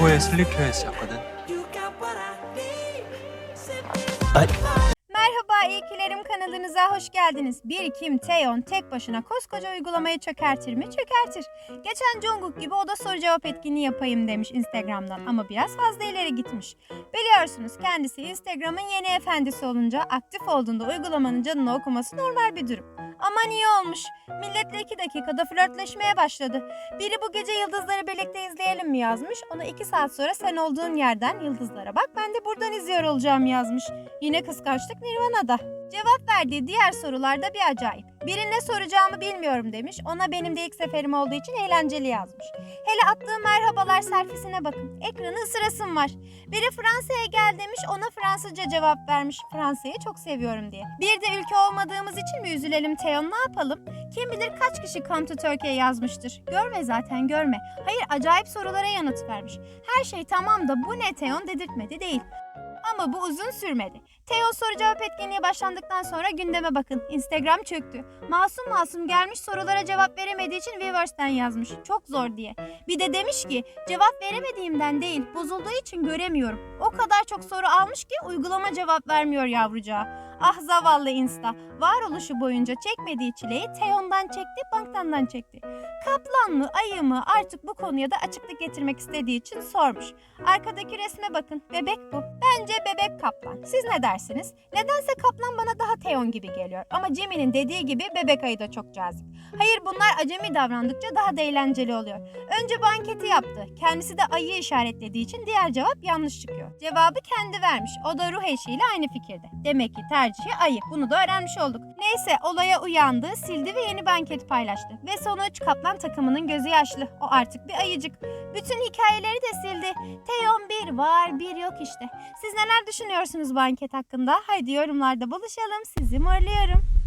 교포의 슬리퍼에 쓰였거든. Merhaba ilkilerim kanalınıza hoş geldiniz. Bir Kim Taeyeon tek başına koskoca uygulamayı çökertir mi? Çökertir. Geçen Jungkook gibi o da soru cevap etkinliği yapayım demiş Instagram'dan ama biraz fazla ileri gitmiş. Biliyorsunuz kendisi Instagram'ın yeni efendisi olunca aktif olduğunda uygulamanın canını okuması normal bir durum. Aman iyi olmuş. Milletle iki dakikada flörtleşmeye başladı. Biri bu gece yıldızları birlikte izleyelim mi yazmış. Ona iki saat sonra sen olduğun yerden yıldızlara bak ben de buradan izliyor olacağım yazmış. Yine kıskançlık Nirvana'da. Cevap verdiği diğer sorularda bir acayip. Biri ne soracağımı bilmiyorum demiş. Ona benim de ilk seferim olduğu için eğlenceli yazmış. Hele attığı merhabalar selfiesine bakın. Ekranı ısırasım var. Biri Fransa'ya gel demiş. Ona Fransızca cevap vermiş. Fransa'yı çok seviyorum diye. Bir de ülke olmadığımız için mi üzülelim Teon ne yapalım? Kim bilir kaç kişi Come to Turkey yazmıştır. Görme zaten görme. Hayır acayip sorulara yanıt vermiş. Her şey tamam da bu ne Teon dedirtmedi değil. Ama bu uzun sürmedi. Teo soru cevap etkinliği başlandıktan sonra gündeme bakın. Instagram çöktü. Masum masum gelmiş sorulara cevap veremediği için Weverse'den yazmış. Çok zor diye. Bir de demiş ki cevap veremediğimden değil bozulduğu için göremiyorum. O kadar çok soru almış ki uygulama cevap vermiyor yavrucağa. Ah zavallı Insta. Varoluşu boyunca çekmediği çileyi Teon'dan çekti, banktandan çekti. Kaplan mı, ayı mı artık bu konuya da açıklık getirmek istediği için sormuş. Arkadaki resme bakın. Bebek bu. Bence bebek kaplan. Siz ne dersiniz? Nedense kaplan bana daha Teon gibi geliyor. Ama Jimmy'nin dediği gibi bebek ayı da çok cazip. Hayır bunlar acemi davrandıkça daha da eğlenceli oluyor. Önce bu anketi yaptı. Kendisi de ayıyı işaretlediği için diğer cevap yanlış çıkıyor. Cevabı kendi vermiş. O da ruh eşiyle aynı fikirde. Demek ki tercihi ayı. Bunu da öğrenmiş olduk. Neyse olaya uyandı, sildi ve yeni bir anket paylaştı. Ve sonuç kaplan takımının gözü yaşlı. O artık bir ayıcık. Bütün hikayeleri de sildi. Teon bir var bir yok işte. Siz neler düşünüyorsunuz bu anket hakkında? Haydi yorumlarda buluşalım. Sizi morluyorum.